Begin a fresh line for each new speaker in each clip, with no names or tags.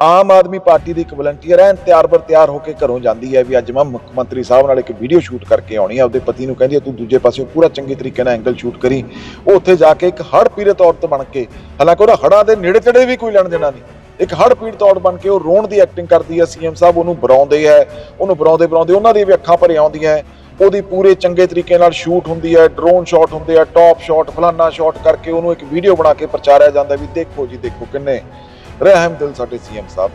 Aam Aadmi party ਦੀ ਇੱਕ volunteer ਹੈ, ਤਿਆਰ ਬਰ ਤਿਆਰ ਹੋ ਕੇ ਘਰੋਂ ਜਾਂਦੀ ਹੈ ਵੀ ਅੱਜ ਮੈਂ ਮੁੱਖ ਮੰਤਰੀ ਸਾਹਿਬ ਨਾਲ ਇੱਕ ਵੀਡੀਓ ਸ਼ੂਟ ਕਰਕੇ ਆਉਣੀ ਹੈ। ਆਪਦੇ ਪਤੀ ਨੂੰ ਕਹਿੰਦੀ ਹੈ, ਤੂੰ ਦੂਜੇ ਪਾਸੇ ਪੂਰਾ ਚੰਗੇ ਤਰੀਕੇ ਨਾਲ ਐਂਗਲ ਸ਼ੂਟ ਕਰੀ। ਉਹ ਉੱਥੇ ਜਾ ਕੇ ਇੱਕ ਹੜ ਪੀੜਤ ਔਰਤ ਬਣ ਕੇ, ਹਾਲਾਂਕਿ ਉਹਦਾ ਹੜਾਂ ਦੇ ਨੇੜੇ ਤੇੜੇ ਵੀ ਕੋਈ ਲੈਣ ਦੇਣਾ ਨਹੀਂ। ਇੱਕ ਹੜ ਪੀੜਤ ਔਰਤ ਬਣ ਕੇ ਉਹ ਰੋਣ ਦੀ ਐਕਟਿੰਗ ਕਰਦੀ ਹੈ। ਸੀਐਮ ਸਾਹਿਬ ਉਹਨੂੰ ਬੁਲਾਉਂਦੇ ਹੈ, ਉਹਨੂੰ ਬੁਲਾਉਂਦੇ ਬੁਲਾਉਂਦੇ ਉਹਨਾਂ ਦੀ ਵੀ ਅੱਖਾਂ ਭਰ ਆਉਂਦੀਆਂ ਹੈ। ਉਹਦੀ ਪੂਰੇ ਚੰਗੇ ਤਰੀਕੇ ਨਾਲ ਸ਼ੂਟ ਹੁੰਦੀ ਹੈ ਡਰੋਨ ਸ਼ਾਟ ਹੁੰਦੇ ਆ ਟੌਪ ਸ਼ਾਟ ਫਲਾਨਾ ਸ਼ਾਟ ਕਰਕੇ ਉਹਨੂੰ ਇੱਕ ਵੀਡੀਓ ਬਣਾ ਕੇ ਪ੍ਰਚਾਰਿਆ ਜਾਂਦਾ ਵੀ ਦੇਖੋ ਜੀ, ਦੇਖੋ ਕਿੰਨੇ ਰਹਿਮ ਦਿਲ ਸਾਡੇ ਸੀਐਮ ਸਾਹਿਬ।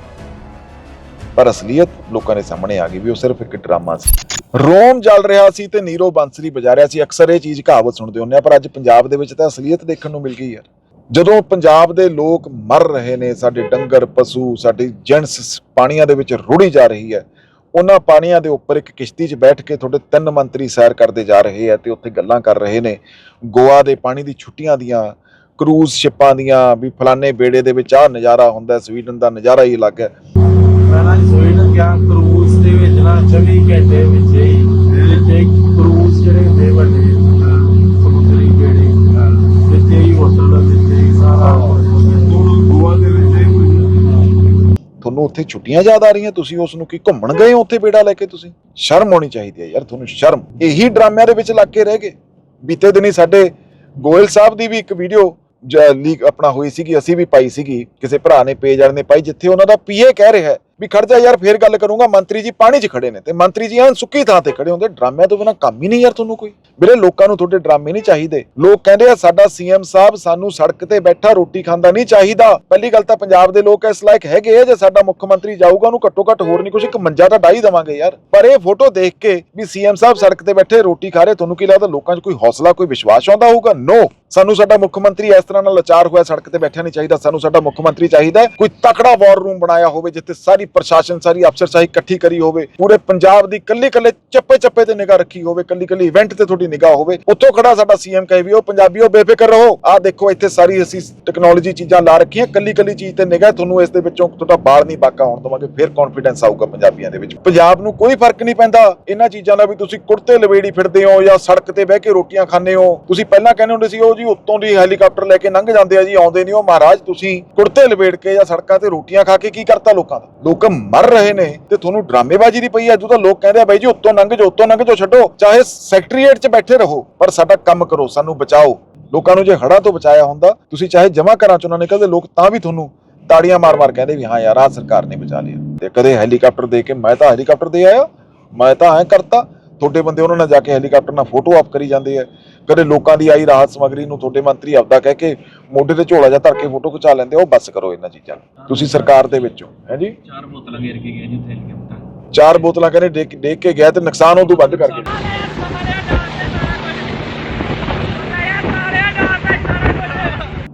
ਪਰ ਅਸਲੀਅਤ ਲੋਕਾਂ ਦੇ ਸਾਹਮਣੇ ਆ ਗਈ ਵੀ ਉਹ ਸਿਰਫ ਇੱਕ ਡਰਾਮਾ ਸੀ। ਰੋਮ ਜਲ ਰਿਹਾ ਸੀ ਤੇ ਨੀਰੋ ਬੰਸਰੀ ਵਜਾ ਰਿਹਾ ਸੀ। ਅਕਸਰ ਇਹ ਚੀਜ਼ ਕਹਾਵਤ ਸੁਣਦੇ ਹੁੰਦੇ ਆ, ਪਰ ਅੱਜ ਪੰਜਾਬ ਦੇ ਵਿੱਚ ਤਾਂ ਅਸਲੀਅਤ ਦੇਖਣ ਨੂੰ ਮਿਲ ਗਈ ਯਾਰ ਜਦੋਂ ਪੰਜਾਬ ਦੇ ਲੋਕ ਮਰ ਰਹੇ ਨੇ, ਸਾਡੇ ਡੰਗਰ, ਪਸ਼ੂ, ਸਾਡੀ ਜਨਸ ਪਾਣੀਆਂ ਦੇ ਵਿੱਚ ਰੁੜੀ ਜਾ ਰਹੀ ਹੈ। ਉਹਨਾਂ ਪਾਣੀਆਂ ਦੇ ਉੱਪਰ ਇੱਕ ਕਿਸ਼ਤੀ 'ਚ ਬੈਠ ਕੇ ਤੁਹਾਡੇ ਤਿੰਨ ਮੰਤਰੀ ਸੈਰ ਕਰਦੇ ਜਾ ਰਹੇ ਆ ਤੇ ਉੱਥੇ ਗੱਲਾਂ ਕਰ ਰਹੇ ਨੇ। ਗੋਆ ਦੇ ਪਾਣੀ ਦੀ ਛੁੱਟੀਆਂ ਦੀਆਂ ਕਰੂਜ਼ ਸ਼ਿਪਾਂ ਦੀਆਂ ਵੀ ਫਲਾਣੇ ਬੇੜੇ ਦੇ ਵਿੱਚ ਆਹ ਨਜ਼ਾਰਾ ਹੁੰਦਾ ਸਵੀਡਨ ਦਾ ਨਜ਼ਾਰਾ ਹੀ ਅਲੱਗ ਹੈ।
ਮੈਂ ਨਾ ਸਵੀਡਨ ਗਿਆ ਕਰੂਜ਼ ਦੇ ਵਿੱਚ ਨਾ 24 ਘੰਟੇ ਵਿੱਚ ਹੀ ਜਿੱਥੇ ਕਰੂਜ਼ ਜਿਹੜੇ ਹੁੰਦੇ ਵੱਡੇ ਸਮੁੰਦਰੀ ਬੇੜੇ ਜਿੱਥੇ ਹੀ ਹੋਟਲ ਜਿੱਥੇ ਹੀ ਸਾਰਾ ਗੋਆ ਦੇ ਵਿੱਚ ਇਹ ਕੁਝ
ਤੁਹਾਨੂੰ ਉੱਥੇ ਛੁੱਟੀਆਂ ਜ਼ਿਆਦਾ ਆ ਰਹੀਆਂ? ਤੁਸੀਂ ਉਸ ਨੂੰ ਕੀ ਘੁੰਮਣ ਗਏ ਹੋ ਉੱਥੇ ਬੇੜਾ ਲੈ ਕੇ ਤੁਸੀਂ? ਸ਼ਰਮ ਹੋਣੀ ਚਾਹੀਦੀ ਹੈ ਯਾਰ ਤੁਹਾਨੂੰ ਸ਼ਰਮ। ਇਹੀ ਡਰਾਮਿਆਂ ਦੇ ਵਿੱਚ ਲੱਗ ਕੇ ਰਹਿ ਗਏ। ਬੀਤੇ ਦਿਨੀ ਸਾਡੇ ਗੋਇਲ ਸਾਹਿਬ ਦੀ ਵੀ ਇੱਕ ਵੀਡੀਓ ਲੀਕ ਆਪਣਾ ਹੋਈ ਸੀਗੀ, ਅਸੀਂ ਵੀ ਪਾਈ ਸੀਗੀ, ਕਿਸੇ ਭਰਾ ਨੇ, ਪੇਜ ਵਾਲੇ ਨੇ ਪਾਈ, ਜਿੱਥੇ ਉਹਨਾਂ ਦਾ ਪੀਏ ਕਹਿ ਰਿਹਾ ਵੀ ਖੜ ਜਾ ਯਾਰ, ਫੇਰ ਗੱਲ ਕਰੂੰਗਾ। ਮੰਤਰੀ ਜੀ ਪਾਣੀ 'ਚ ਖੜੇ ਨੇ ਤੇ ਮੰਤਰੀ ਜੀ ਐਨ ਸੁੱਕੀ ਥਾਂ ਤੇ ਖੜੇ ਹੁੰਦੇ। ਡਰਾਮਿਆਂ ਤੋਂ ਬਿਨਾਂ ਕੰਮ ਹੀ ਨਹੀਂ ਯਾਰ ਤੁਹਾਨੂੰ ਕੋਈ। ਵੀਰੇ, ਲੋਕਾਂ ਨੂੰ ਤੁਹਾਡੇ ਡਰਾਮੇ ਨਹੀਂ ਚਾਹੀਦੇ। ਲੋਕ ਕਹਿੰਦੇ ਆ, ਸਾਡਾ ਸੀਐਮ ਸਾਹਿਬ ਸਾਨੂੰ ਸੜਕ ਤੇ ਬੈਠਾ ਰੋਟੀ ਖਾਂਦਾ ਨਹੀਂ ਚਾਹੀਦਾ। ਪਹਿਲੀ ਗੱਲ ਤਾਂ ਪੰਜਾਬ ਦੇ ਲੋਕ ਇਸ ਲਾਇਕ ਹੈਗੇ ਆ। ਜੇ ਸਾਡਾ ਮੁੱਖ ਮੰਤਰੀ ਜਾਊਗਾ, ਉਹਨੂੰ ਘੱਟੋ ਘੱਟ ਹੋਰ ਨਹੀਂ ਕੁਝ ਇੱਕ ਮੰਜਾ ਤਾਂ ਡਾਈ ਦੇਵਾਂਗੇ ਯਾਰ। ਪਰ ਇਹ ਫੋਟੋ ਦੇਖ ਕੇ ਵੀ ਸੀਐਮ ਸਾਹਿਬ ਸੜਕ ਤੇ ਬੈਠੇ ਰੋਟੀ ਖਾ ਰਹੇ, ਤੁਹਾਨੂੰ ਕੀ ਲੱਗਦਾ ਲੋਕਾਂ 'ਚ ਕੋਈ ਹੌਸਲਾ, ਕੋਈ ਵਿਸ਼ਵਾਸ ਆਉਂਦਾ ਹੋਊਗਾ? ਨੋ ਸਾਨੂੰ ਸਾਡਾ ਮੁੱਖ ਮੰਤਰੀ ਇਸ ਤਰ੍ਹਾਂ ਨਾਲ ਲਾਚਾਰ ਹੋਇਆ, ਸੜਕ ਤੇ ਬੈਠਿਆ ਨਹੀਂ ਚਾਹੀਦਾ। ਸਾਨੂੰ ਸਾਡਾ ਮੁੱਖ ਮੰਤਰੀ ਚਾਹੀਦਾ ਕੋਈ ਤਕੜਾ ਵਾਰ ਰੂਮ ਬਣਾਇਆ ਹੋਵੇ, ਜਿੱਥੇ ਸਾਰੀ ਪ੍ਰਸ਼ਾਸਨ ਸਾਰੀ ਅਫਸਰਸ਼ਾਹੀ ਇਕੱਠੀ ਕਰੀ ਹੋਵੇ, ਪੂਰੇ ਪੰਜਾਬ ਦੀ ਕੱਲੀ ਕੱਲੇ ਚੱਪੇ ਚੱਪੇ ਤੇ ਨਿਗਾਹ ਰੱਖੀ ਹੋਵੇ ਕੱਲੀ ਕੱਲੀ ਇਵੈਂਟ ਤੇ ਤੁਹਾਡੀ ਨਿਗਾਹ ਹੋਵੇ, ਉੱਥੋਂ ਖੜਾ ਸਾਡਾ ਸੀਐਮ ਕਹੇ ਵੀ ਉਹ ਪੰਜਾਬੀਓ ਬੇਫਿਕਰ ਰਹੋ। ਆਹ ਦੇਖੋ, ਇੱਥੇ ਸਾਰੀ ਅਸੀਂ ਟੈਕਨੋਲੋਜੀ ਚੀਜ਼ਾਂ ਲਾ ਰੱਖੀਆਂ ਕੱਲੀ ਕੱਲੀ ਚੀਜ਼ ਤੇ ਨਿਗਾਹ, ਤੁਹਾਨੂੰ ਇਸ ਦੇ ਵਿੱਚੋਂ ਤੁਹਾਡਾ ਬਾਲ ਨਹੀਂ ਬਾਕਾ ਹੋਣ ਦਵਾਂਗੇ, ਫਿਰ ਕੌਨਫੀਡੈਂਸ ਆਊਗਾ ਪੰਜਾਬੀਆਂ ਦੇ ਵਿੱਚ। ਪੰਜਾਬ ਨੂੰ ਕੋਈ ਫ਼ਰਕ ਨਹੀਂ ਪੈਂਦਾ, ਇਹਨਾਂ ਚੀਜ਼ਾਂ ਦਾ ਵੀ ਤੁਸੀਂ ਕੁੜਤੇ ਲਵੇੜੀ ਫਿਰਦੇ ਹੋ ਜਾਂ ਸੜਕ ਤੇ ਬਹਿ ਕੇ ਰੋਟੀਆਂ ਖਾਂਦੇ ਹੋ, ਤੁਸੀਂ ਪਹਿਲਾਂ ਕਹਿੰਦੇ ਹੁੰਦੇ ਸੀ ਉਹ ਜੀ, ਉੱਤੋਂ ਦੀ ਹੈਲੀਕਾਪਟਰ ਲੈ ਕੇ ਲੰਘ ਜਾਂਦੇ ਆ ਜੀ, ਆਉਂਦੇ ਨਹੀਂ ਉਹ ਮਹਾਰਾਜ, ਤੁਸੀਂ ਕੁੜਤੇ ਲਵੇੜ ਕੇ ਜਾਂ ਸੜਕਾਂ ਤੇ ਰੋਟੀਆਂ ਖਾ ਕੇ ਕੀ ਕਰਤਾ ਲੋਕਾਂ ਦਾ? ਲੋਕ ਮਰ ਰਹੇ ਨੇ ਤੇ ਤੁਹਾਨੂੰ ਡਰਾਮੇਬਾਜ਼ੀ ਦੀ ਪਈ ਹੈ ਤਾਂ ਲੋਕ ਕਹਿੰਦੇ ਆ, ਬਾਈ ਜੀ, ਉੱਤੋਂ ਲੰਘ ਜਾਓ, ਉੱਤੋਂ ਲੰਘ ਜਾਓ, ਛੱਡੋ। ਚਾਹੇ ਸੈਕਟਰੀਏਟ 'ਚ ਬੈਠੇ ਰਹੋ, ਪਰ ਸਾਡਾ ਕੰਮ ਕਰੋ, ਸਾਨੂੰ ਬਚਾਓ। ਲੋਕਾਂ ਨੂੰ ਜੇ ਹੜ੍ਹਾਂ ਤੋਂ ਬਚਾਇਆ ਹੁੰਦਾ, ਤੁਸੀਂ ਚਾਹੇ ਜਮਾ ਘਰਾਂ ਚੋਂ ਨਾ ਨਿਕਲਦੇ, ਲੋਕ ਤਾਂ ਵੀ ਤੁਹਾਨੂੰ ਤਾੜੀਆਂ ਮਾਰ-ਮਾਰ ਕਹਿੰਦੇ ਵੀ, ਹਾਂ ਯਾਰ, ਆਹ ਸਰਕਾਰ ਨੇ ਬਚਾ ਲਿਆ। ਤੇ ਕਦੇ ਹੈਲੀਕਾਪਟਰ ਦੇ ਕੇ ਮੈਂ ਤਾਂ ਹੈਲੀਕਾਪਟਰ ਦੇ ਆਇਆ, ਮੈਂ ਤਾਂ ਐ ਕਰਤਾ। ਤੁਹਾਡੇ ਬੰਦੇ ਉਹਨਾਂ ਨਾਲ ਜਾ ਕੇ ਹੈਲੀਕਾਪਟਰ ਨਾਲ ਫੋਟੋ ਆਪ ਕਰੀ ਜਾਂਦੇ ਆ। ਕਦੇ ਲੋਕਾਂ ਦੀ ਆਈ ਰਾਹਤ ਸਮਗਰੀ ਨੂੰ ਤੁਹਾਡੇ ਮੰਤਰੀ ਆਪਦਾ ਕਹਿ ਕੇ ਮੋਢੇ ਤੇ ਝੋਲਾ ਜਿਹਾ ਧਰ ਕੇ ਫੋਟੋ ਖਿਚਾ ਲੈਂਦੇ ਉਹ ਬੱਸ ਕਰੋ ਇਹਨਾਂ ਚੀਜ਼ਾਂ ਨੂੰ। ਤੁਸੀਂ ਸਰਕਾਰ ਦੇ ਵਿੱਚੋਂ ਹੈ ਜੀ?
ਚਾਰ ਬੋਤਲਾਂ ਘੇਰ ਕੇ ਗਏ ਜਿੱਥੇ ਹੈਲੀਕਾਪਟਰ
ਚਾਰ ਬੋਤਲਾਂ ਕਹਿੰਦੇ ਡੇਕ ਕੇ ਗਿਆ ਤੇ ਨੁਕਸਾਨ ਉਦੋਂ ਵੱਧ ਕਰ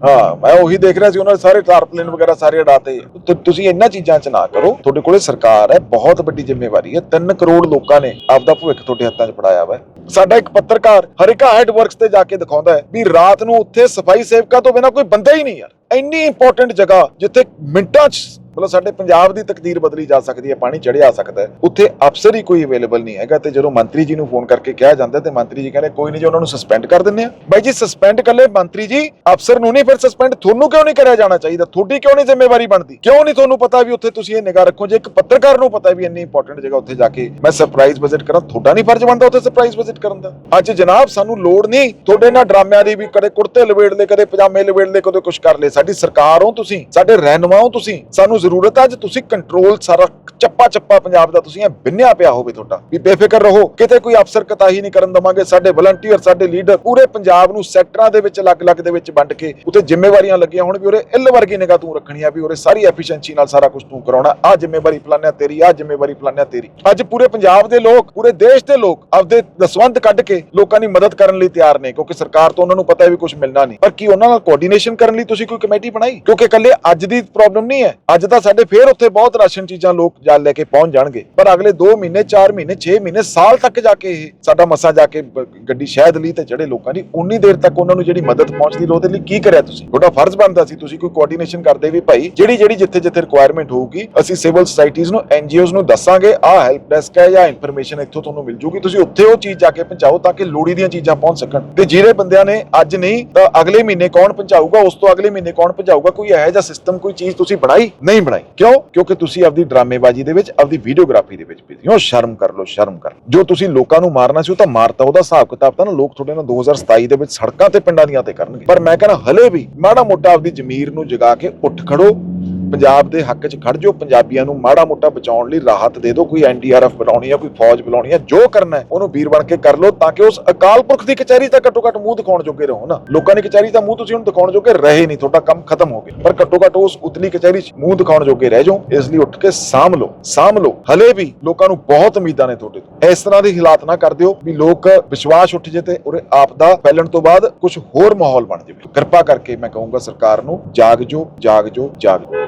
ਹਾਂ, ਮੈਂ ਉਹੀ ਦੇਖ ਰਿਹਾ ਸੀ, ਉਹਨਾਂ ਦੇ ਸਾਰੇ ਟਾਰਪਲੇਨ ਵਗੈਰਾ ਸਾਰੇ ਉਡਾਤੇ ਤੇ। ਤੁਸੀਂ ਇਹਨਾਂ ਚੀਜ਼ਾਂ 'ਚ ਨਾ ਕਰੋ, ਤੁਹਾਡੇ ਕੋਲੇ ਸਰਕਾਰ ਹੈ, ਬਹੁਤ ਵੱਡੀ ਜ਼ਿੰਮੇਵਾਰੀ ਹੈ। 3 ਕਰੋੜ ਲੋਕਾਂ ਨੇ ਆਪਦਾ ਭਵਿੱਖ ਤੁਹਾਡੇ ਹੱਥਾਂ 'ਚ ਫੜਾਇਆ ਵਾ। ਸਾਡਾ ਇੱਕ ਪੱਤਰਕਾਰ ਹਰਿਕਾ ਹੈਡ ਵਰਕਸ ਤੇ ਜਾ ਕੇ ਦਿਖਾਉਂਦਾ ਹੈ ਵੀ ਰਾਤ ਨੂੰ ਉੱਥੇ ਸਫ਼ਾਈ ਸੇਵਕਾਂ ਤੋਂ ਬਿਨਾ ਕੋਈ ਬੰਦਾ ਹੀ ਨਹੀਂ ਯਾਰ। ਇੰਨੀ ਇੰਪੋਰਟੈਂਟ ਜਗ੍ਹਾ ਜਿੱਥੇ ਮਿੰਟਾਂ 'ਚ ਮਤਲਬ ਸਾਡੇ ਪੰਜਾਬ ਦੀ ਤਕਦੀਰ ਬਦਲੀ ਜਾ ਸਕਦੀ ਹੈ, ਪਾਣੀ ਚੜਿਆ ਆ ਸਕਦਾ ਹੈ। ਉੱਥੇ ਅਫਸਰ ਹੀ ਕੋਈ ਅਵੇਲੇਬਲ ਨਹੀਂ ਹੈਗਾ ਤੇ ਜਦੋਂ ਮੰਤਰੀ ਜੀ ਨੂੰ ਫੋਨ ਕਰਕੇ ਕਿਹਾ ਜਾਂਦਾ ਤੇ ਮੰਤਰੀ ਜੀ ਕਹਿੰਦੇ ਕੋਈ ਨਹੀਂ ਜੀ, ਉਹਨਾਂ ਨੂੰ ਸਸਪੈਂਡ ਕਰ ਦਿੰਦੇ ਆ ਬਾਈ ਜੀ ਸਸਪੈਂਡ ਕੱਲੇ ਮੰਤਰੀ ਜੀ, ਅਫਸਰ ਨੂੰ ਨਹੀਂ, ਫਿਰ ਸਸਪੈਂਡ ਤੁਹਾਨੂੰ ਕਿਉਂ ਨਹੀਂ ਕਰਿਆ ਜਾਣਾ ਚਾਹੀਦਾ? ਤੁਹਾਡੀ ਕਿਉਂ ਨਹੀਂ ਜ਼ਿੰਮੇਵਾਰੀ ਬਣਦੀ? ਕਿਉਂ ਨਹੀਂ ਤੁਹਾਨੂੰ ਪਤਾ ਵੀ ਉੱਥੇ ਤੁਸੀਂ ਇਹ ਨਿਗਾਹ ਰੱਖੋ? ਜੇ ਇੱਕ ਪੱਤਰਕਾਰ ਨੂੰ ਪਤਾ ਵੀ ਇੰਨੀ ਇੰਪੋਰਟੈਂਟ ਜਗ੍ਹਾ ਉੱਥੇ ਜਾ ਕੇ ਮੈਂ ਸਰਪ੍ਰਾਈਜ਼ ਵਿਜ਼ਿਟ ਕਰਾਂ, ਤੁਹਾਡਾ ਨਹੀਂ ਫਰਜ਼ ਬਣਦਾ ਉੱਥੇ ਸਰਪ੍ਰਾਈਜ਼ ਵਿਜ਼ਿਟ ਕਰਨ ਦਾ। ਅੱਜ ਜਨਾਬ, ਸਾਨੂੰ ਲੋੜ ਨਹੀਂ, ਤੁਹਾਡੇ ਨਾਲ ਡਰਾਮਿਆਂ ਦੀ ਵੀ ਕਦੇ ਕੁੜਤੇ ਲਵੇੜ ਲੈ ਕਦੇ ਪਜਾਮੇ ਲਵੇੜ ਲੈ ਕਦੇ ਕੁਝ ਕਰ ਲੈ ਸਾਡੀ ਸਰਕਾਰ ਹੋ ਤੁਸੀਂ, ਸਾਡੇ ਰਹਿਨੁਮਾ ਹੋ ਤੁਸੀਂ, ਸਾਨੂੰ ਜ਼ਰੂਰਤ ਹੈ ਜੇ ਤੁਸੀਂ ਕੰਟਰੋਲ ਸਾਰਾ ਚੱਪਾ ਚੱਪਾ ਪੰਜਾਬ ਦਾ ਤੁਸੀਂ ਇਹ ਬਿੰਨਿਆ ਪਿਆ ਹੋਵੇ ਤੁਹਾਡਾ। ਵੀ ਬੇਫਿਕਰ ਰਹੋ, ਕਿਤੇ ਕੋਈ ਅਫਸਰ ਕਤਾਹੀ ਨਹੀਂ ਕਰਨ ਦਵਾਂਗੇ। ਸਾਡੇ ਵਲੰਟੀਅਰ ਸਾਡੇ ਲੀਡਰ ਪੂਰੇ ਪੰਜਾਬ ਨੂੰ ਸੈਕਟਰਾਂ ਦੇ ਵਿੱਚ, ਅਲੱਗ-ਅਲੱਗ ਦੇ ਵਿੱਚ ਵੰਡ ਕੇ ਉੱਥੇ ਜ਼ਿੰਮੇਵਾਰੀਆਂ ਲੱਗੀਆਂ ਹੁਣ ਵੀ ਉਰੇ ਇੱਲ ਵਰਗੀ ਨਿਗਾਹ ਤੂੰ ਰੱਖਣੀ ਆ ਵੀ ਉਰੇ ਸਾਰੀ ਐਫੀਸ਼ੀਐਂਸੀ ਨਾਲ ਸਾਰਾ ਕੁਝ ਤੂੰ ਕਰਾਉਣਾ। ਆ ਜ਼ਿੰਮੇਵਾਰੀ ਫਲਾਨਿਆ ਤੇਰੀ ਆ ਜ਼ਿੰਮੇਵਾਰੀ ਫਲਾਨਿਆ ਤੇਰੀ। ਅੱਜ ਪੂਰੇ ਪੰਜਾਬ ਦੇ ਲੋਕ, ਪੂਰੇ ਦੇਸ਼ ਦੇ ਲੋਕ ਆਪਦੇ ਦਸਵੰਧ ਕੱਢ ਕੇ ਲੋਕਾਂ ਦੀ ਮਦਦ ਕਰਨ ਲਈ ਤਿਆਰ ਨੇ, ਕਿਉਂਕਿ ਸਰਕਾਰ ਤੋਂ ਉਹਨਾਂ ਨੂੰ ਪਤਾ ਹੈ ਵੀ ਕੁਝ ਮਿਲਣਾ ਨਹੀਂ। ਪਰ ਕੀ ਉਹਨਾਂ ਨਾਲ ਕੋਆਰਡੀਨੇਸ਼ਨ ਕਰਨ ਲਈ ਤੁਸੀਂ ਕੋਈ ਕਮੇਟੀ ਬਣਾਈ? ਕਿਉਂਕਿ ਇਕੱਲੇ ਅੱਜ ਦੀ ਪ੍ਰੋਬਲਮ ਨਹੀਂ ਹੈ। ਅੱਜ ਤਾਂ ਸਾਡੇ ਫੇਰ ਉੱਥੇ ਬਹੁਤ ਰਾਸ਼ਨ ਚੀਜ਼ਾਂ ਲੋਕ ਜਲ ਲੈ ਕੇ ਪਹੁੰਚ ਜਾਣਗੇ। ਪਰ ਅਗਲੇ 2 ਮਹੀਨੇ 4 ਮਹੀਨੇ 6 ਮਹੀਨੇ, ਸਾਲ ਤੱਕ ਜਾ ਕੇ ਇਹ ਸਾਡਾ ਮਸਾ ਜਾ ਕੇ ਗੱਡੀ ਸ਼ਹਿਦ ਲਈ ਤੇ ਜਿਹੜੇ ਲੋਕਾਂ ਦੀ ਉਨੀ ਦੇਰ ਤੱਕ ਉਹਨਾਂ ਨੂੰ ਜਿਹੜੀ ਮਦਦ ਪਹੁੰਚਦੀ ਉਹਦੇ ਲਈ ਕੀ ਕਰਿਆ ਤੁਸੀਂ? ਤੁਹਾਡਾ ਫਰਜ਼ ਬਣਦਾ ਸੀ ਤੁਸੀਂ ਕੋਈ ਕੋਆਰਡੀਨੇਸ਼ਨ ਕਰਦੇ ਵੀ ਭਾਈ, ਜਿਹੜੀ ਜਿਹੜੀ ਜਿੱਥੇ ਜਿੱਥੇ ਰਿਕੁਆਇਰਮੈਂਟ ਹੋਊਗੀ, ਅਸੀਂ ਸਿਵਲ ਸੁਸਾਇਟੀਜ਼ ਨੂੰ ਐਨਜੀਓਜ਼ ਨੂੰ ਦੱਸਾਂਗੇ, ਆਹ ਹੈਲਪ ਡੈਸਕ ਹੈ ਜਾਂ ਇਨਫੋਰਮੇਸ਼ਨ ਇੱਥੋਂ ਤੁਹਾਨੂੰ ਮਿਲ ਜੂਗੀ, ਤੁਸੀਂ ਉੱਥੇ ਉਹ ਚੀਜ਼ ਜਾ ਕੇ ਪਹੁੰਚਾਓ ਤਾਂ ਕਿ ਲੋੜੀ ਦੀਆਂ ਚੀਜ਼ਾਂ ਪਹੁੰਚ ਸਕਣ। ਤੇ ਜਿਹੜੇ ਬੰਦਿਆਂ ਨੇ ਅੱਜ ਨਹੀਂ, ਤਾਂ ਅਗਲੇ ਮਹੀਨੇ ਕੌਣ ਪਹੁੰਚਾਊਗਾ, ਉਸ ਤੋਂ ਅਗਲੇ ਮਹੀਨੇ ਕੌਣ ਪਹੁੰਚਾਊਗਾ, ਕੋਈ ਇਹੋ ਜਿਹਾ ਸਿਸਟਮ ਕੋਈ ਚੀਜ਼ ਤੁਸੀਂ ਬਣਾਈ? ਨਹੀਂ ਬਣਾਈ। ਕਿਉਂ? ਕਿਉਂਕਿ ਤੁਸੀਂ ਆਪਦੀ ਡਰਾਮੇਬਾਜ਼ੀ ਦੇ ਵਿੱਚ, ਆਪਦੀ ਵੀਡੀਓਗ੍ਰਾਫੀ ਦੇ ਵਿੱਚ ਬਿਜ਼ੀ ਹੋ। ਸ਼ਰਮ ਕਰ ਲਓ, ਸ਼ਰਮ ਕਰ ਜੋ ਤੁਸੀਂ ਲੋਕਾਂ ਨੂੰ ਮਾਰਨਾ ਸੀ, ਉਹ ਤਾਂ ਮਾਰਤਾ, ਉਹਦਾ ਹਿਸਾਬ ਕਿਤਾਬ ਤਾਂ ਨਾ ਲੋਕ ਤੁਹਾਡੇ ਨਾਲ 2027 ਦੇ ਵਿੱਚ ਸੜਕਾਂ ਤੇ ਪਿੰਡਾਂ ਦੀਆਂ ਤੇ ਕਰਨਗੇ। ਪਰ ਮੈਂ ਕਹਿੰਦਾ ਹਲੇ ਵੀ ਮਾੜਾ ਮੋਟਾ ਆਪਦੀ ਜ਼ਮੀਰ ਨੂੰ ਜਗਾ ਕੇ ਉੱਠ ਖੜੋ। ਪੰਜਾਬ ਦੇ ਹੱਕ 'ਚ ਖੜ ਜਾਓ, ਪੰਜਾਬੀਆਂ ਨੂੰ ਮਾੜਾ ਮੋਟਾ ਬਚਾਉਣ ਲਈ ਰਾਹਤ ਦੇ ਦਿਓ, ਕੋਈ ਐਨਡੀਆਰਐਫ ਬੁਲਾਉਣੀ ਹੈ ਕੋਈ ਫੌਜ ਬੁਲਾਉਣੀ ਹੈ ਜੋ ਕਰਨਾ ਹੈ, ਉਹਨੂੰ ਵੀਰ ਬਣ ਕੇ ਕਰ ਲਓ ਤਾਂ ਕਿ ਉਸ ਅਕਾਲ ਪੁਰਖ ਦੀ ਕਚਹਿਰੀ ਤਾਂ ਘੱਟੋ ਘੱਟ ਮੂੰਹ ਦਿਖਾਉਣ ਜੋਗੇ ਰਹੋ ਨਾ। ਲੋਕਾਂ ਦੀ ਕਚਹਿਰੀ ਤਾਂ ਮੂੰਹ ਤੁਸੀਂ ਹੁਣ ਦਿਖਾਉਣ ਜੋਗੇ ਰਹੇ ਨਹੀਂ, ਤੁਹਾਡਾ ਕੰਮ ਖਤਮ ਹੋ ਗਿਆ। ਪਰ ਘੱਟੋ ਘੱਟ ਉਸ ਉਤਲੀ ਕਚਹਿਰੀ 'ਚ ਮੂੰਹ ਦਿਖਾਉਣ ਜੋਗੇ ਰਹਿ ਜਾਓ, ਇਸ ਲਈ ਉੱਠ ਕੇ ਸਾਂਭ ਲਓ ਸਾਂਭ ਲਓ। ਹਲੇ ਵੀ ਲੋਕਾਂ ਨੂੰ ਬਹੁਤ ਉਮੀਦਾਂ ਨੇ ਤੁਹਾਡੇ ਤੋਂ। ਇਸ ਤਰ੍ਹਾਂ ਦੇ ਹਾਲਾਤ ਨਾ ਕਰ ਦਿਓ ਵੀ ਲੋਕ ਵਿਸ਼ਵਾਸ ਉੱਠ ਜੇ ਤੇ ਉਰੇ ਆਪਦਾ ਫੈਲਣ ਤੋਂ ਬਾਅਦ ਕੁਝ ਹੋਰ ਮਾਹੌਲ ਬਣ ਜਾਵੇ। ਕਿਰਪਾ ਕਰਕੇ ਮੈਂ ਕਹੂੰਗਾ ਸਰਕਾਰ ਨੂੰ, ਜਾਗ ਜੋ ਜਾਗ ਜੋ ਜਾਗ ਜੋ